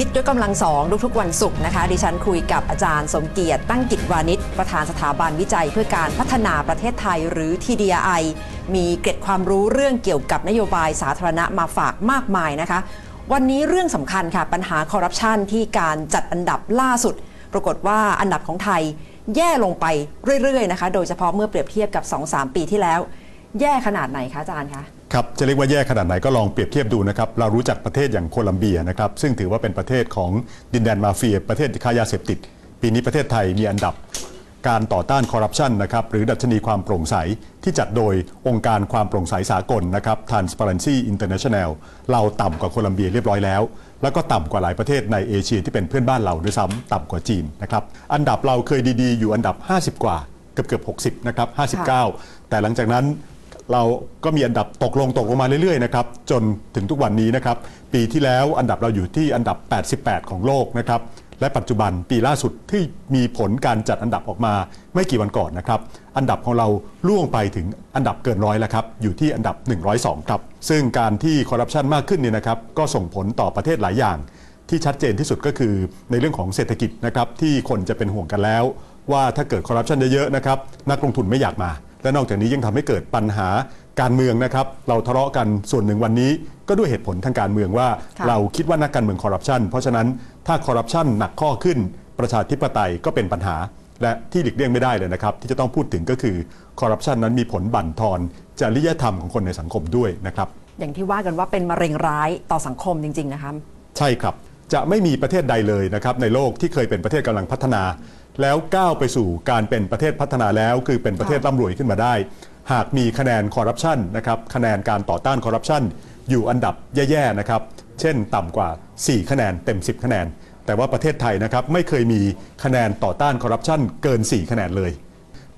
คิดด้วยกำลังสองทุกๆวันศุกร์นะคะ ดิฉันคุยกับอาจารย์สมเกียรติตั้งกิจวานิชประธานสถาบันวิจัยเพื่อการพัฒนาประเทศไทยหรือ TDI มีเกร็ดความรู้เรื่องเกี่ยวกับนโยบายสาธารณะมาฝากมากมายนะคะ วันนี้เรื่องสำคัญค่ะ ปัญหาคอร์รัปชันที่การจัดอันดับล่าสุด ปรากฏว่าอันดับของไทย แย่ลงไปเรื่อยๆนะคะ โดยเฉพาะเมื่อเปรียบเทียบกับ 2-3 ปีที่แล้ว แย่ขนาดไหนคะอาจารย์คะ ครับจะเรียกว่าแย่ขนาดไหนก็ลองเปรียบเทียบดูนะครับเรารู้จักประเทศอย่างโคลัมเบียนะครับซึ่งถือว่าเป็นประเทศของดินแดนมาเฟีย ประเทศค้ายาเสพติด ปีนี้ประเทศไทยมีอันดับการต่อต้านคอร์รัปชันนะครับหรือดัชนีความโปร่งใส ที่จัดโดยองค์การความโปร่งใสสากลนะครับ Transparency International เราต่ำกว่าโคลัมเบียเรียบร้อยแล้ว แล้วก็ต่ำกว่าหลายประเทศในเอเชียที่เป็นเพื่อนบ้านเราด้วยซ้ำต่ำกว่าจีนนะครับอันดับเราเคยดีๆ อยู่อันดับ 50 กว่าเกือบเกือบ60นะครับ59 แต่หลังจากนั้น เราก็มีอันดับตกลงตกลงมาเรื่อยๆนะครับจนถึงทุกวันนี้นะครับปีที่แล้วอันดับเราอยู่ที่อันดับ 88 ของโลกนะครับและปัจจุบันปีล่าสุดที่มีผลการจัดอันดับออกมาไม่กี่วันก่อนนะครับ อันดับของเราล่วงไปถึงอันดับเกินร้อยแล้วครับ อยู่ที่อันดับ 102 ครับ ซึ่งการที่คอร์รัปชันมากขึ้นเนี่ยนะครับ ก็ส่งผลต่อประเทศหลายอย่าง ที่ชัดเจนที่สุดก็คือในเรื่องของเศรษฐกิจนะครับที่คนจะเป็นห่วงกันแล้ว ว่าถ้าเกิดคอร์รัปชันเยอะๆนะครับนักลงทุนไม่อยากมา และนอกจากนี้ยังทำให้เกิดปัญหาการเมืองนะครับ เราทะเลาะกันส่วนหนึ่งวันนี้ ก็ด้วยเหตุผลทางการเมืองว่าค่ะเราคิดว่านักการเมืองคอร์รัปชันเพราะฉะนั้นถ้าคอร์รัปชันหนักข้อขึ้น ประชาธิปไตยก็เป็นปัญหา และที่หลีกเลี่ยงไม่ได้เลยนะครับ ที่จะต้องพูดถึงก็คือคอร์รัปชันนั้นมีผลบั่นทอนจริยธรรมของคนในสังคมด้วยนะครับอย่างที่ว่ากันว่าเป็นมะเร็งร้ายต่อสังคมจริง ๆ นะคะใช่ครับจะไม่มีประเทศใดเลยนะครับในโลกที่เคยเป็นประเทศกำลังพัฒนา แล้วก้าวไปสู่การเป็นประเทศพัฒนาแล้ว คือเป็นประเทศร่ำรวยขึ้นมาได้ หากมีคะแนนคอร์รัปชันนะครับคะแนนการต่อต้านคอร์รัปชันอยู่อันดับแย่ๆนะครับเช่นต่ำกว่า 4 คะแนนเต็ม 10 คะแนน แต่ว่าประเทศไทยนะครับไม่เคยมีคะแนนต่อต้านคอร์รัปชันเกิน 4 คะแนนเลย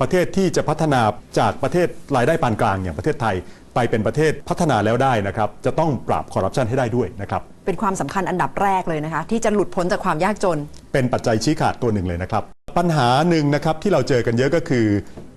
ประเทศที่จะพัฒนาจากประเทศรายได้ปานกลางอย่างประเทศไทยไปเป็นประเทศพัฒนาแล้วได้นะครับจะต้องปราบคอร์รัปชันให้ได้ด้วยนะครับเป็นความสำคัญอันดับแรกเลยนะคะที่จะหลุดพ้นจากความยากจน เป็นปัจจัยชี้ขาดตัวหนึ่งเลยนะครับ ปัญหาหนึ่งนะครับที่เราเจอกันเยอะก็คือ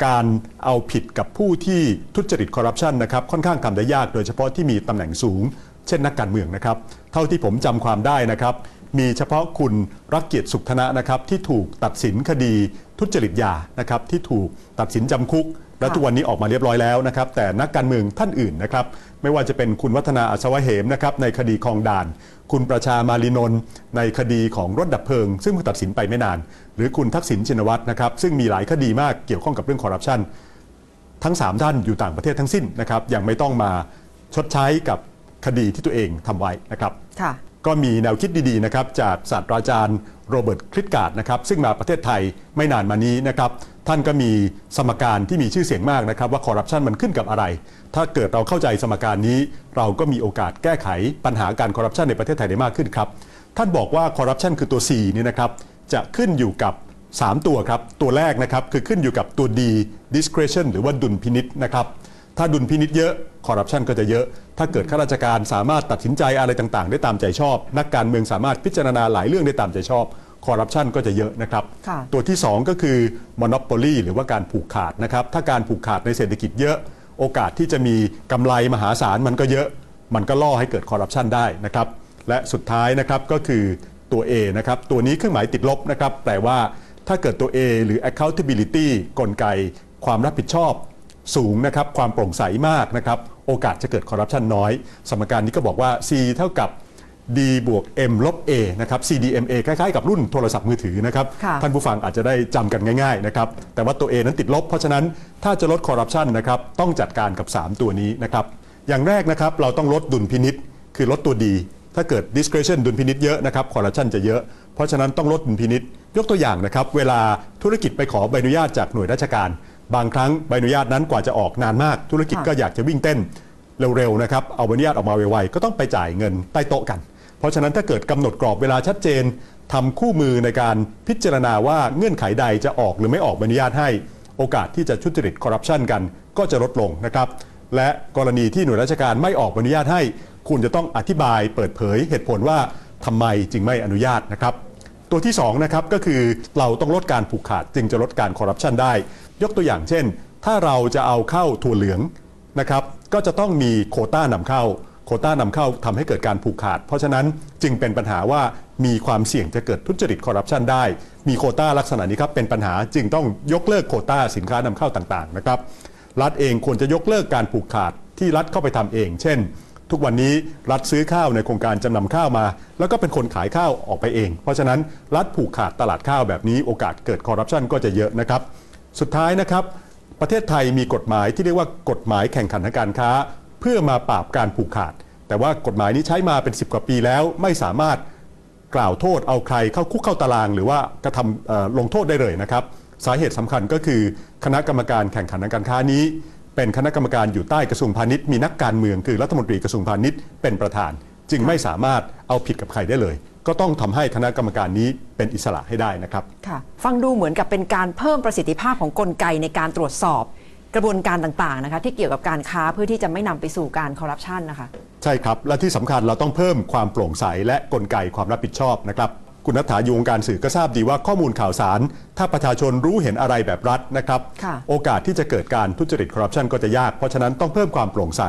การเอาผิดกับผู้ที่ทุจริตคอร์รัปชันนะครับค่อนข้างทำได้ยากโดยเฉพาะที่มีตำแหน่งสูง เช่นนักการเมืองนะครับ เท่าที่ผมจำความได้นะครับ มีเฉพาะคุณรักเกียรติสุขธนะนะครับที่ถูกตัดสินคดีทุจริตยานะครับที่ถูกตัดสินจำคุก และทุกวันนี้ออกมาเรียบร้อยแล้วนะครับ แต่นักการเมืองท่านอื่นนะครับ ไม่ว่าจะเป็นคุณวัฒนาอัศวะเหมนะครับในคดีคลองด่าน คุณประชามาลีนนท์ในคดีของรถดับเพลิง ซึ่งเพิ่งตัดสินไปไม่นาน หรือคุณทักษิณชินวัตรนะครับ ซึ่งมีหลายคดีมากเกี่ยวข้องกับเรื่องคอร์รัปชันทั้ง 3 ท่านอยู่ต่างประเทศทั้งสิ้นนะครับยังไม่ต้องมาชดใช้กับคดีที่ตัวเองทำไว้นะครับค่ะ ก็มีแนวคิดดีๆนะครับจากศาสตราจารย์โรเบิร์ตคริสการ์ดนะครับซึ่งมาประเทศไทยไม่นานมานี้นะครับท่านก็มีสมการที่มีชื่อเสียงมากนะครับว่าคอร์รัปชันมันขึ้นกับอะไร ถ้าเกิดเราเข้าใจสมการนี้ เราก็มีโอกาสแก้ไขปัญหาการคอร์รัปชันในประเทศไทยได้มากขึ้นครับท่านบอกว่าคอร์รัปชันคือตัว C นี่นะครับจะขึ้นอยู่กับ 3 ตัวครับตัวแรกนะครับคือขึ้นอยู่กับตัว D discretion หรือว่าดุลพินิษนะครับ ถ้าดุลพินิษเยอะคอร์รัปชันก็จะเยอะ ถ้าเกิดข้าราชการสามารถตัดสินใจอะไรต่างๆ ได้ตามใจชอบ นักการเมืองสามารถพิจารณาหลายเรื่องได้ตามใจชอบคอร์รัปชันก็จะเยอะนะครับค่ะตัวที่ 2 ก็คือ monopoly หรือว่าการผูกขาดนะครับ ถ้าการผูกขาดในเศรษฐกิจเยอะ โอกาสที่จะมีกำไรมหาศาลมันก็เยอะ มันก็ล่อให้เกิดคอร์รัปชันได้นะครับ และสุดท้ายนะครับก็คือตัว A นะครับ ตัวนี้เครื่องหมายติดลบนะครับ แปลว่าถ้าเกิดตัว A หรือ accountability กลไก ความรับผิดชอบ สูงนะครับความโปร่งใสมากนะครับโอกาสจะเกิดคอร์รัปชันน้อย สมการนี้ก็บอกว่า C เท่ากับ D บวก M ลบ A นะครับ CDMA คล้ายๆ กับรุ่นโทรศัพท์มือถือนะครับ ค่ะท่านผู้ฟังอาจจะได้จำกันง่ายๆนะครับ แต่ว่าตัว A นั้นติดลบ เพราะฉะนั้นถ้าจะลดคอร์รัปชันนะครับ ต้องจัดการกับ 3 ตัวนี้นะครับ อย่างแรกนะครับเราต้องลดดุลพินิษคือลดตัวดีถ้าเกิด discretion ดุลพินิษเยอะนะครับคอร์รัปชันจะเยอะ เพราะฉะนั้นต้องลดดุลพินิษยกตัวอย่างนะครับ เวลาธุรกิจไปขอใบอนุญาตจากหน่วยราชการ บางครั้งใบอนุญาตนั้นกว่าจะออกนานมาก ธุรกิจค่ะก็อยากจะวิ่งเต้นเร็วๆนะครับเอาใบอนุญาตออกมาไวๆก็ต้องไปจ่ายเงินใต้โต๊ะกัน เพราะฉะนั้นถ้าเกิดกำหนดกรอบเวลาชัดเจนทำคู่มือในการพิจารณาว่าเงื่อนไขใดจะออกหรือไม่ออกใบอนุญาตให้ โอกาสที่จะทุจริตคอร์รัปชันกัน ก็จะลดลงนะครับและกรณีที่หน่วยราชการไม่ออกใบอนุญาตให้ คุณจะต้องอธิบายเปิดเผยเหตุผลว่าทำไมจึงไม่อนุญาตนะครับ ตัวที่2นะครับก็คือเราต้องลดการผูกขาดจึงจะลดการคอร์รัปชันได้ ยกตัวอย่างเช่น ถ้าเราจะเอาเข้าถั่วเหลืองนะครับก็จะต้องมีโคต้านำเข้า โคต้านำเข้าทำให้เกิดการผูกขาด เพราะฉะนั้นจึงเป็นปัญหาว่ามีความเสี่ยงจะเกิดทุจริตคอร์รัปชันได้ มีโคต้าลักษณะนี้ครับเป็นปัญหาจึงต้องยกเลิกโคต้าสินค้านำเข้าต่างๆนะครับรัฐเองควรจะยกเลิกการผูกขาดที่รัฐเข้าไปทำเอง เช่น ทุกวันนี้รัฐซื้อข้าวในโครงการจำนำข้าวมา แล้วก็เป็นคนขายข้าวออกไปเอง เพราะฉะนั้นรัฐผูกขาดตลาดข้าวแบบนี้โอกาสเกิดคอร์รัปชันก็จะเยอะนะครับ สุดท้ายนะครับ ประเทศไทยมีกฎหมายที่เรียกว่ากฎหมายแข่งขันทางการค้า เพื่อมาปราบการผูกขาด แต่ว่ากฎหมายนี้ใช้มาเป็น 10 กว่าปีแล้วไม่สามารถกล่าวโทษเอาใครเข้าคุกเข้าตาราง หรือว่ากระทำลงโทษได้เลยนะครับ สาเหตุสำคัญก็คือคณะกรรมการแข่งขันทางการค้านี้ เป็นคณะกรรมการอยู่ใต้กระทรวงพาณิชย์มีนักการเมืองคือรัฐมนตรีกระทรวงพาณิชย์เป็นประธาน จึงไม่สามารถเอาผิดกับใครได้เลย ก็ต้องทำให้คณะกรรมการนี้เป็นอิสระให้ได้นะครับค่ะฟังดูเหมือนกับเป็นการเพิ่มประสิทธิภาพของกลไกในการตรวจสอบกระบวนการต่างๆนะคะที่เกี่ยวกับการค้าเพื่อที่จะไม่นำไปสู่การคอร์รัปชันนะคะ ใช่ครับ และที่สำคัญเราต้องเพิ่มความโปร่งใสและกลไกความรับผิดชอบนะครับ คุณนัฐาอยู่วงการสื่อก็ทราบดีว่าข้อมูลข่าวสาร ถ้าประชาชนรู้เห็นอะไรแบบรัฐนะครับค่ะโอกาสที่จะเกิดการทุจริตคอร์รัปชันก็จะยาก เพราะฉะนั้นต้องเพิ่มความโปร่งใส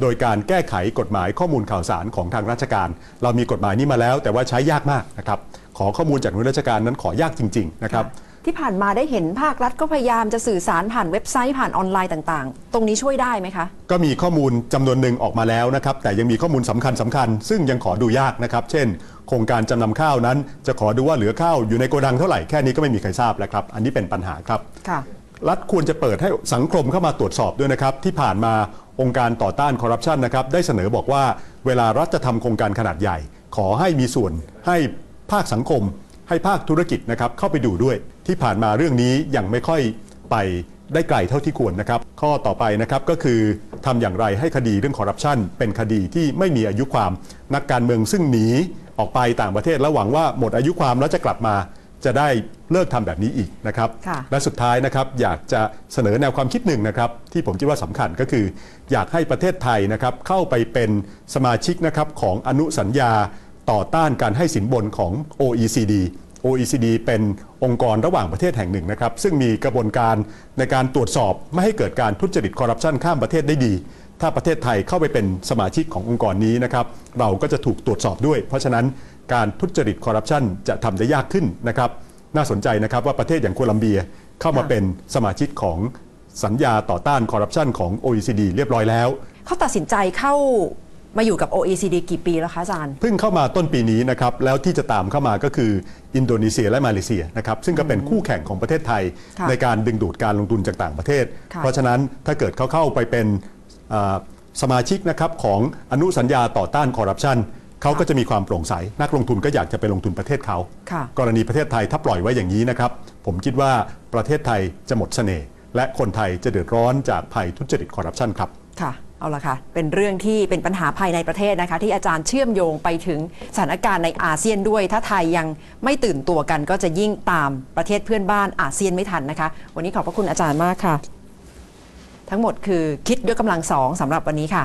โดยการแก้ไขกฎหมายข้อมูลข่าวสารของทางราชการ เรามีกฎหมายนี้มาแล้ว แต่ว่าใช้ยากมากนะครับ ขอข้อมูลจากหน่วยราชการนั้นขอยากจริง ๆ นะครับ ที่ผ่านมาได้เห็นภาครัฐก็พยายามจะสื่อสารผ่านเว็บไซต์ผ่านออนไลน์ต่างๆ ตรงนี้ช่วยได้ไหมคะ ก็มีข้อมูลจำนวนหนึ่งออกมาแล้วนะครับ แต่ยังมีข้อมูลสำคัญสำคัญ ซึ่งยังขอดูยากนะครับ เช่น โครงการจำนำข้าวนั้น จะขอดูว่าเหลือข้าวอยู่ในโกดังเท่าไหร่แค่นี้ก็ไม่มีใครทราบแล้วครับ อันนี้เป็นปัญหาครับค่ะรัฐควรจะเปิดให้สังคมเข้ามาตรวจสอบด้วยนะครับ ที่ผ่านมาองค์การต่อต้านคอร์รัปชันนะครับได้เสนอบอกว่า เวลารัฐจะทำโครงการขนาดใหญ่ ขอให้มีส่วนให้ภาคสังคม ให้ภาคธุรกิจนะครับเข้าไปดูด้วย ที่ผ่านมาเรื่องนี้ยังไม่ค่อยไปได้ไกลเท่าที่ควรนะครับ ข้อต่อไปนะครับก็คือทำอย่างไรให้คดีเรื่องคอร์รัปชันเป็นคดีที่ไม่มีอายุความนักการเมืองซึ่งหนีออกไปต่างประเทศแล้วหวังว่าหมดอายุความแล้วจะกลับมาจะได้เลิกทำแบบนี้อีกนะครับค่ะและสุดท้ายนะครับอยากจะเสนอแนวความคิดหนึ่งนะครับ ที่ผมคิดว่าสำคัญก็คือ อยากให้ประเทศไทยนะครับเข้าไปเป็นสมาชิกนะครับของอนุสัญญา ต่อต้านการให้สินบนของ OECD OECD เป็นองค์กรระหว่างประเทศแห่งหนึ่งนะครับ ซึ่งมีกระบวนการในการตรวจสอบไม่ให้เกิดการทุจริตคอร์รัปชันข้ามประเทศได้ดี ถ้าประเทศไทยเข้าไปเป็นสมาชิกขององค์กรนี้นะครับ เราก็จะถูกตรวจสอบด้วย เพราะฉะนั้นการทุจริตคอร์รัปชันจะทำได้ยากขึ้นนะครับ น่าสนใจนะครับว่าประเทศอย่างโคลัมเบียเข้ามาเป็นสมาชิกของสัญญาต่อต้านคอร์รัปชันของ OECD เรียบร้อยแล้ว เขาตัดสินใจเข้า มาอยู่กับ OECD กี่ปีแล้วคะอาจารย์ เพิ่งเข้ามาต้นปีนี้นะครับ แล้วที่จะตามเข้ามาก็คืออินโดนีเซียและมาเลเซียนะครับ ซึ่งก็เป็นคู่แข่งของประเทศไทย ค่ะในการดึงดูดการลงทุนจากต่างประเทศ ค่ะ เพราะฉะนั้นถ้าเกิดเขาเข้าไปเป็นอ่าสมาชิกนะครับของอนุสัญญาต่อต้านคอร์รัปชันเขาก็จะมีความโปร่งใส นักลงทุนก็อยากจะไปลงทุนประเทศเขา ค่ะ กรณีประเทศไทยถ้าปล่อยไว้อย่างนี้นะครับ ผมคิดว่าประเทศไทยจะหมดเสน่ห์และคนไทยจะเดือดร้อนจากภัยทุจริตคอร์รัปชันครับ ค่ะ เอาละค่ะ เป็นเรื่องที่เป็นปัญหาภายในประเทศนะคะ ที่อาจารย์เชื่อมโยงไปถึงสถานการณ์ในอาเซียนด้วย ถ้าไทยยังไม่ตื่นตัวกันก็จะยิ่งตามประเทศเพื่อนบ้านอาเซียนไม่ทันนะคะ วันนี้ขอบพระคุณอาจารย์มากค่ะ ทั้งหมดคือคิดด้วยกำลังสองสำหรับวันนี้ค่ะ